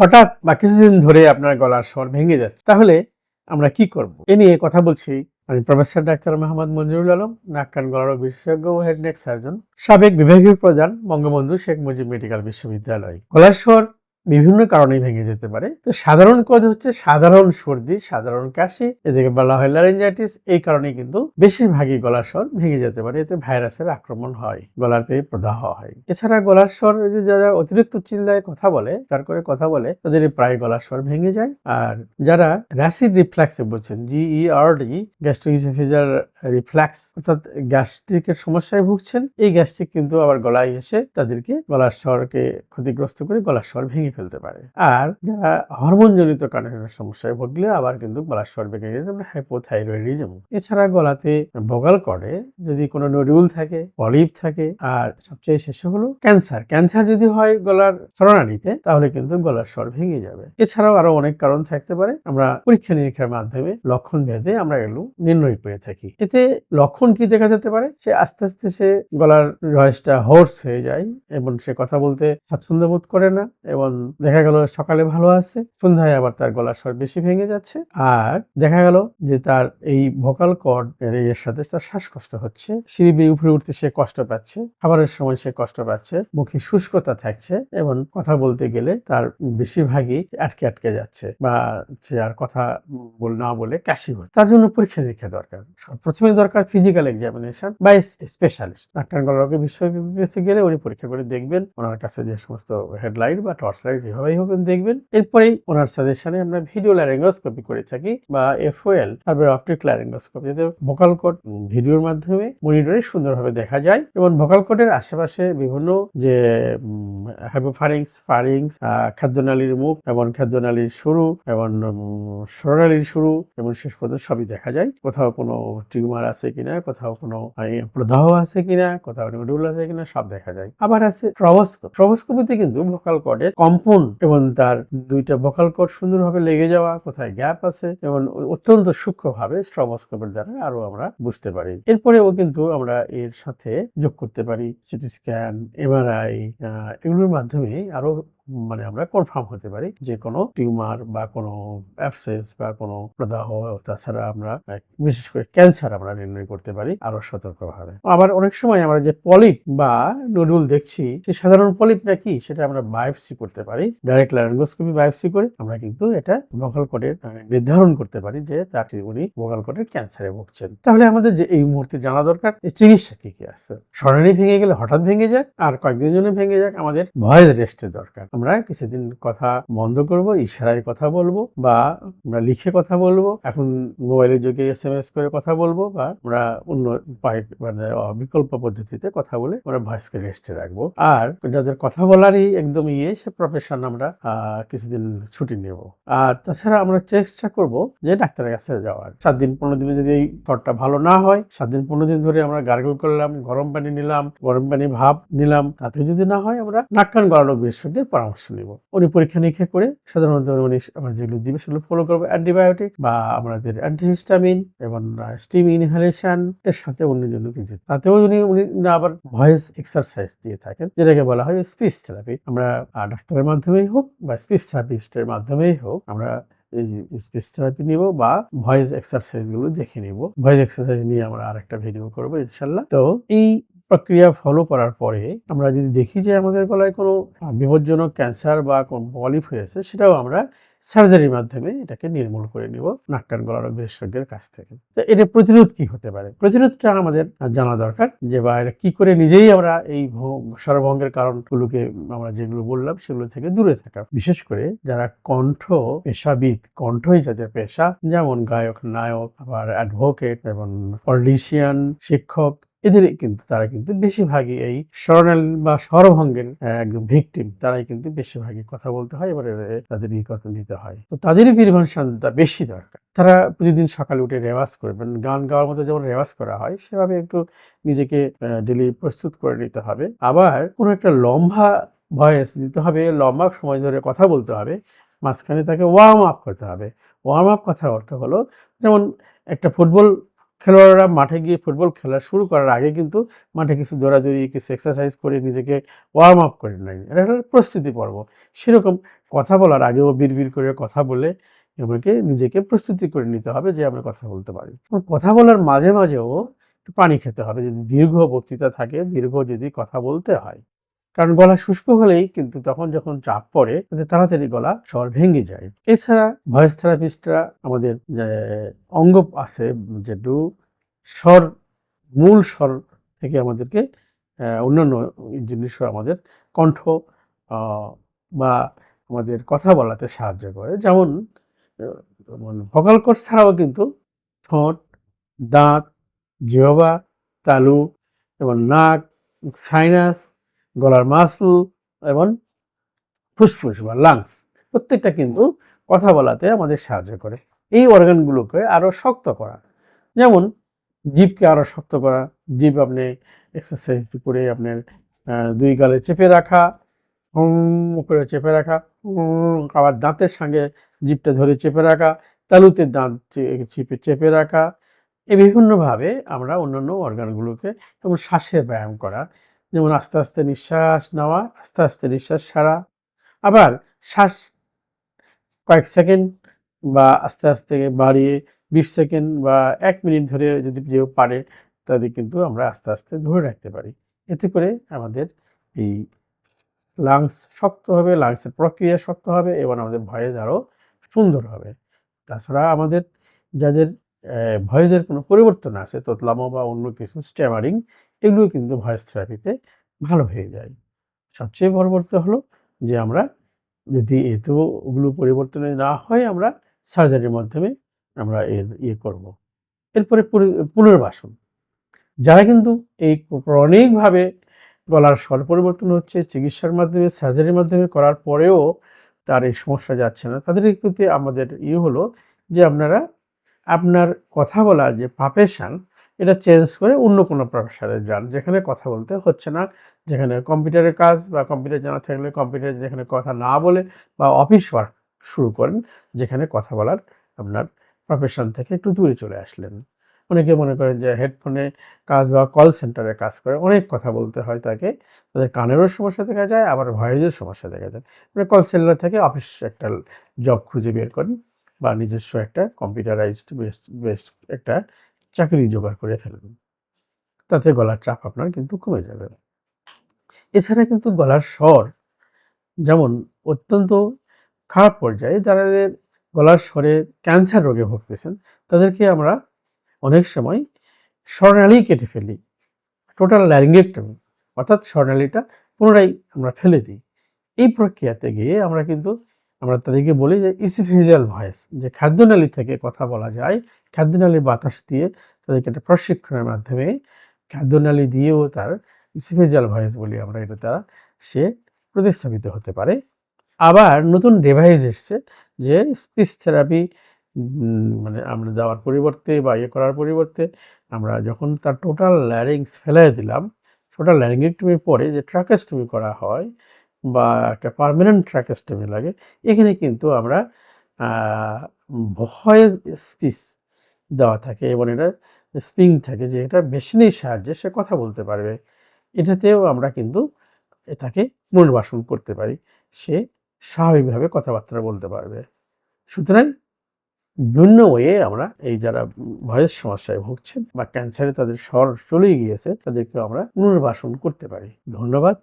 হঠাৎ বা কিছুদিন ধরে আপনার গলার স্বর ভেঙে যাচ্ছে। তাহলে আমরা কি করব? এ নিয়ে কথা বলছি আমি প্রফেসর ডাক্তার মোহাম্মদ মঞ্জুরুল আলম, নাক কান গলার বিশেষজ্ঞ ও হেড নেক সার্জন, সাবেক বিভাগীয় প্রধান বঙ্গবন্ধু শেখ মুজিব মেডিকেল বিশ্ববিদ্যালয়। গলার স্বর বিভিন্ন কারণে ভেঙে যেতে পারে। তো সাধারণ কজ হচ্ছে সাধারণ সর্দি, সাধারণ কাশি, এদিকে বলা হয় ল্যারেঞ্জাইটিস এই কারণে কিন্তু বেশিরভাগই গলার স্বর ভেঙে যেতে পারে। এতে ভাইরাসের আক্রমণ হয়, গলাতে প্রদাহ হয়। এছাড়া গলার স্বর যে যারা অতিরিক্ত চিল্লায় কথা বলে যার করে কথা বলে, তাদের প্রায় গলার স্বর ভেঙে যায়। আর যারা র্যাসিড রিফ্ল্যাক্সে বলছেন E G R D gastroesophageal reflux অর্থাৎ গ্যাস্ট্রিকের সমস্যায় ভুগছেন, এই গ্যাস্ট্রিক কিন্তু আবার গলায় এসে তাদেরকে গলার স্বরকে ক্ষতিগ্রস্ত করে গলার স্বর ভেঙে ফেলতে পারে। আর যারা হরমোনজনিত কারণে সমস্যায় ভুগলে আবার কিন্তু গলার স্বর ভেঙে যেতে পারে হাইপোথাইরয়েডিজম এছাড়া গলাতে ভোগাল করে যদি কোনো নডিউল থাকে পলিপ থাকে, আর সবচেয়ে শেষে হলো ক্যান্সার ক্যান্সার যদি হয় গলার স্বরনালীতে তাহলে কিন্তু গলার স্বর ভেঙে যাবে। এছাড়াও আরও অনেক কারণ থাকতে পারে। আমরা পরীক্ষা নিরীক্ষার মাধ্যমে লক্ষণ ভেদে আমরা এগুলো নির্ণয় করে থাকি। এতে লক্ষণ কি দেখা যেতে পারে? সে আস্তে আস্তে সে গলার রয়েসটা হোর্স হয়ে যায় এবং সে কথা বলতে স্বাচ্ছন্দ্য বোধ করে না এবং দেখা গেল সকালে ভালো আছে, সন্ধ্যায় আবার তার গলার স্বর বেশি ভেঙে যাচ্ছে। আর দেখা গেল যে তার এই ভোকাল কর্ড এর সাথে তার শ্বাসকষ্ট হচ্ছে। সিঁড়ি বেয়ে উপরে উঠতে সে কষ্ট পাচ্ছে, খাবারের সময় সে কষ্ট পাচ্ছে, মুখে শুষ্কতা থাকছে এবং কথা বলতে গেলে তার বেশিরভাগই আটকে আটকে যাচ্ছে বা সে আর কথা বল, না বলে কাশি হচ্ছে। তার জন্য পরীক্ষা নিরীক্ষা দরকার। প্রথমে দরকার ফিজিক্যাল এক্সামিনেশন বা স্পেশালিস্ট ডাক্তার গলারোগী বিশেষজ্ঞের কাছে গেলে উনি পরীক্ষা করে দেখবেন, ওনার কাছে যে সমস্ত হেডলাইট বা টর্চ লাইট যেভাবেই হবে দেখবেন। এরপরেই ওনার সাজেশনে আমরা ভিডিও ল্যারিঙ্গোস্কোপি করে থাকি বা এফওএল তারপরে অপটিক ল্যারিঙ্গোস্কোপি যাতে ভোকাল কোড ভিডিওর মাধ্যমে মনিটরে সুন্দরভাবে দেখা যায় এবং ভোকাল কোডের আশেপাশে বিভিন্ন যে হাইপোফারিংস ফারিংস খাদ্যনালীর মুখ এবং খাদ্যনালীর শুরু এবং স্বরনালীর শুরু এবং শেষ পর্যন্ত সবই দেখা যায়। কোথাও কোনো টিউমার আছে কিনা, কোথাও কোনো প্রদাহ আছে কিনা, কোথাও নোডুল আছে কিনা, সব দেখা যায়। আবার আছে ট্রবস্কোপ ট্রবস্কোপিতে কিন্তু ভোকাল কর্ডের কম্পন এবং তার দুইটা ভোকাল কর্ড সুন্দরভাবে লেগে যাওয়া, কোথায় গ্যাপ আছে এবং অত্যন্ত সূক্ষ্মভাবে স্ট্রবস্কোপের দ্বারা আরও আমরা বুঝতে পারি। এরপরেও কিন্তু আমরা এর সাথে যোগ করতে পারি সিটি স্ক্যান এমআরআই এগুলোর মাধ্যমে আরও মানে আমরা কনফার্ম হতে পারি যে কোনো টিউমার বা কোনো অ্যাবসেস বা কোনো প্রদাহ, তাছাড়া আমরা বিশেষ করে ক্যান্সার আমরা নির্ণয় করতে পারি আরও সতর্কভাবে। আবার অনেক সময় আমরা যে পলিপ বা নুডুল দেখছি সেই সাধারণ পলিপটা কি? সেটা আমরা বায়োপসি করতে পারি ডাইরেক্ট ল্যারিঙ্গোস্কোপি বায়োপসি করে আমরা কিন্তু এটা ভোকাল কোডের নির্ধারণ করতে পারি যে তার উনি ভোকাল কোডের ক্যান্সারে ভুগছেন। তাহলে আমাদের যে এই মুহূর্তে জানা দরকার এই চিকিৎসা কি কি আছে? স্মরণী ভেঙে গেলে হঠাৎ ভেঙে যাক, আর কয়েকদিনের জন্য ভেঙে যাক, আমাদের ভয়েস রেস্টের দরকার। আমরা কিছুদিন কথা বন্ধ করব, ইশারায় কথা বলব বা আমরা লিখে কথা বলব, এখন মোবাইলের যুগে এস এম এস করে কথা বলব বা আমরা অন্য উপায় মানে বিকল্প পদ্ধতিতে কথা বলে আমরা ভয়েসকে রেস্টে রাখব। আর যাদের কথা বলারই একদম ইয়ে সে প্রফেশন আমরা কিছুদিন ছুটি নেব। আর তাছাড়া আমরা চেষ্টা করব যে ডাক্তারের কাছে যাওয়ার। সাত দিন পনেরো দিনে যদি এই জ্বরটা ভালো না হয়, সাত দিন পনেরো দিন ধরে আমরা গার্গল করলাম, গরম পানি নিলাম, গরম পানি ভাপ নিলাম, তাতে যদি না হয় আমরা নাক কান গলানো বিশেষজ্ঞের পরামর্শ নিব। উনি পরীক্ষা নিরীক্ষা করে সাধারণত উনি আমরা যেগুলো দিবে সেগুলো ফলো করব। অ্যান্টিবায়োটিক বা আমাদের অ্যান্টিহিস্টামিন এবং স্টিম ইনহেলেশন এর সাথে অন্য জন্য কিছু তাতেও উনি উনি আবার ভয়েস এক্সারসাইজ দিয়ে থাকেন, যেটাকে বলা হয় স্পিচ থেরাপি আমরা ডাক্তারের মাধ্যমেই হোক বা স্পিচ থেরাপিস্টের মাধ্যমেই হোক, আমরা স্পিচ থেরাপি নিব বা ভয়েস এক্সারসাইজগুলো দেখে নিব। ভয়েস এক্সারসাইজ নিয়ে আমরা আরেকটা ভিডিও করব ইনশাল্লাহ। তো এই প্রক্রিয়া ফলো করার পরে আমরা যদি দেখি যে আমাদের গলায় কোনো বিপজ্জনক ক্যান্সার বা কোন পলিপ হয়েছে সেটাও আমরা সার্জারির মাধ্যমে এটাকে নির্মূল করে নিব নাক কান গলার বিশেষজ্ঞের কাছ থেকে। তো এটা প্রতিরোধ কি হতে পারে? প্রতিরোধটা আমাদের জানা দরকার যে, বা এটা কি করে নিজেই আমরা এই স্বরভঙ্গের কারণগুলোকে আমরা যেগুলো বললাম সেগুলো থেকে দূরে থাকা। বিশেষ করে যারা কণ্ঠ পেশাবিদ, কণ্ঠই যাদের পেশা, যেমন গায়ক, নায়ক, আবার অ্যাডভোকেট এবং পলিটিশিয়ান শিক্ষক এদের কিন্তু, তারা কিন্তু বেশিরভাগই এই স্বরনাল বা স্বরভঙ্গের একদম ভিকটিম। তারাই কিন্তু বেশিরভাগই কথা বলতে হয়, এবারে তাদের কথা নিতে হয়। তো তাদেরই প্রিভেনশনটা বেশি দরকার। তারা প্রতিদিন সকালে উঠে রেওয়াজ করবেন গান গাওয়ার মতো যেমন রেওয়াজ করা হয়, সেভাবে একটু নিজেকে ডেলি প্রস্তুত করে নিতে হবে। আবার কোনো একটা লম্বা ভয়েস দিতে হবে, লম্বা সময় ধরে কথা বলতে হবে, মাঝখানে তাকে ওয়ার্ম আপ করতে হবে। ওয়ার্ম আপ কথার অর্থ হলো, যেমন একটা ফুটবল খেলোয়াড়রা মাঠে গিয়ে ফুটবল খেলা শুরু করার আগে কিন্তু মাঠে কিছু দৌড়াদৌড়ি, কিছু এক্সারসাইজ করে নিজেকে ওয়ার্ম আপ করে নেয়। এটা একটা প্রস্তুতি পর্ব। সেরকম কথা বলার আগেও বিড়বিড় করে কথা বলে আমাকে নিজেকে প্রস্তুতি করে নিতে হবে যে আমরা কথা বলতে পারি। কথা বলার মাঝে মাঝেও একটু পানি খেতে হবে। যদি দীর্ঘ বক্তৃতা থাকে, দীর্ঘ যদি কথা বলতে হয় কারণ গলা শুষ্ক হলেই কিন্তু তখন যখন চাপ পড়ে, তাতে তাড়াতাড়ি গলা স্বর ভেঙে যায়। এছাড়া ভয়েস থেরাপিস্টরা আমাদের অঙ্গ আছে যেটু স্বর, মূল স্বর থেকে আমাদেরকে অন্যান্য জিনিসও আমাদের কণ্ঠ বা আমাদের কথা বলাতে সাহায্য করে। যেমন ভোকাল কোর্স ছাড়াও কিন্তু ঠোঁট, দাঁত, জিহবা, তালু এবং নাক সাইনাস গলার মাসল এবং ফুসফুস বা লাংস প্রত্যেকটা কিন্তু কথা বলাতে আমাদের সাহায্য করে। এই অর্গানগুলোকে আরও শক্ত করা। যেমন জিভকে আরও শক্ত করা। জিভ আপনি এক্সারসাইজ করে আপনার দুই গালে চেপে রাখা করে চেপে রাখা আবার দাঁতের সঙ্গে জিভটা ধরে চেপে রাখা, তালুতে দাঁত চেপে চেপে রাখা। এই বিভিন্নভাবে আমরা অন্যান্য অর্গানগুলোকে এবং শ্বাসের ব্যায়াম করা যেমন আস্তে আস্তে নিঃশ্বাস নেওয়া, আস্তে আস্তে নিঃশ্বাস সারা আবার শ্বাস কয়েক সেকেন্ড বা আস্তে আস্তে বাড়িয়ে বিশ সেকেন্ড বা এক মিনিট ধরে যদি কেউ পারে তাদের কিন্তু আমরা আস্তে আস্তে ধরে রাখতে পারি। এতে করে আমাদের এই লাংস শক্ত হবে লাংসের প্রক্রিয়া শক্ত হবে এবং আমাদের ভয়েস আরও সুন্দর হবে। তাছাড়া আমাদের যাদের ভয়েসের কোনো পরিবর্তন আছে তোতলামো বা অন্য কিছু স্ট্যামারিং এগুলো কিন্তু ভয়েস থেরাপিতে ভালো হয়ে যায়। সবচেয়ে পরবর্তী হলো যে আমরা যদি এতো ওগুলো পরিবর্তনে না হয় আমরা সার্জারির মাধ্যমে আমরা এর ইয়ে করব। এরপরে পুনর- পুনর্বাসন। যারা কিন্তু এই ক্রনিকভাবে গলার স্বর পরিবর্তন হচ্ছে, চিকিৎসার মাধ্যমে সার্জারির মাধ্যমে করার পরেও তার এই সমস্যা যাচ্ছে না। তাদের প্রতি আমাদের ইয়ে হলো যে আপনারা, আপনার কথা বলার যে প্রফেশন এটা চেঞ্জ করে অন্য কোনো প্রফেশনে যান, যেখানে কথা বলতে হচ্ছে না। যেখানে কম্পিউটারের কাজ বা কম্পিউটার জানা থাকলে কম্পিউটার যেখানে কথা না বলে বা অফিস ওয়ার্ক শুরু করেন, যেখানে কথা বলার আপনার প্রফেশন থেকে একটু দূরে চলে আসলেন। অনেকে মনে করেন যে হেডফোনে কাজ বা কল সেন্টারে কাজ করে, অনেক কথা বলতে হয় তাকে, তাদের কানেরও সমস্যা দেখা যায়, আবার ভয়েসের সমস্যা দেখা যায়। মানে কল সেন্টার থেকে অফিস একটা জব খুঁজে বের করেন বা নিজস্ব একটা কম্পিউটারাইজড বেস্ট বেস্ট একটা চাকরি জোগাড় করে ফেলবেন। তাতে গলার চাপ আপনার কিন্তু কমে যাবে। এছাড়া কিন্তু গলার স্বর যেমন অত্যন্ত খারাপ পর্যায়ে যাদের গলার স্বরে ক্যান্সার রোগে ভুগতেছেন, তাদেরকে আমরা অনেক সময় স্বর্ণালী কেটে ফেলি, টোটাল ল্যারিঙ্গেক্টমি অর্থাৎ স্বর্ণালীটা পুনরায় আমরা ফেলে দিই। এই প্রক্রিয়াতে গিয়ে আমরা কিন্তু আমরা তাদেরকে বলি যে ইসিফিজিয়াল ভয়েস যে খাদ্যনালী থেকে কথা বলা যায় খাদ্যনালীর বাতাস দিয়ে তাদেরকে একটা প্রশিক্ষণের মাধ্যমে খাদ্যনালী দিয়েও তার ইসিফিজিয়াল ভয়েস বলি আমরা এটা তারা সে প্রতিস্থাপিত হতে পারে। আবার নতুন ডিভাইস এসছে যে স্পিচ থেরাপি মানে আমরা দেওয়ার পরিবর্তে বা ইয়ে করার পরিবর্তে আমরা যখন তার টোটাল ল্যারিংস ফেলাই দিলাম টোটাল ল্যারিঙ্গেক্টমি পরে যে ট্রাকেস্টমি করা হয় বা একটা পার্মানেন্ট ট্রাকেস্টমি লাগে। এখানে কিন্তু আমরা ভয়েস স্পিচ দেওয়া থাকে এবং এটা স্প্রিং থাকে যে এটা মেশিনের সাহায্যে সে কথা বলতে পারবে। এটাতেও আমরা কিন্তু তাকে পুনর্বাসন করতে পারি। সে স্বাভাবিকভাবে কথাবার্তা বলতে পারবে। সুতরাং বিভিন্ন ওয়ে আমরা এই যারা ভয়েস সমস্যায় ভুগছেন বা ক্যান্সারে তাদের স্বর চলেই গিয়েছে তাদেরকে আমরা পুনর্বাসন করতে পারি। ধন্যবাদ।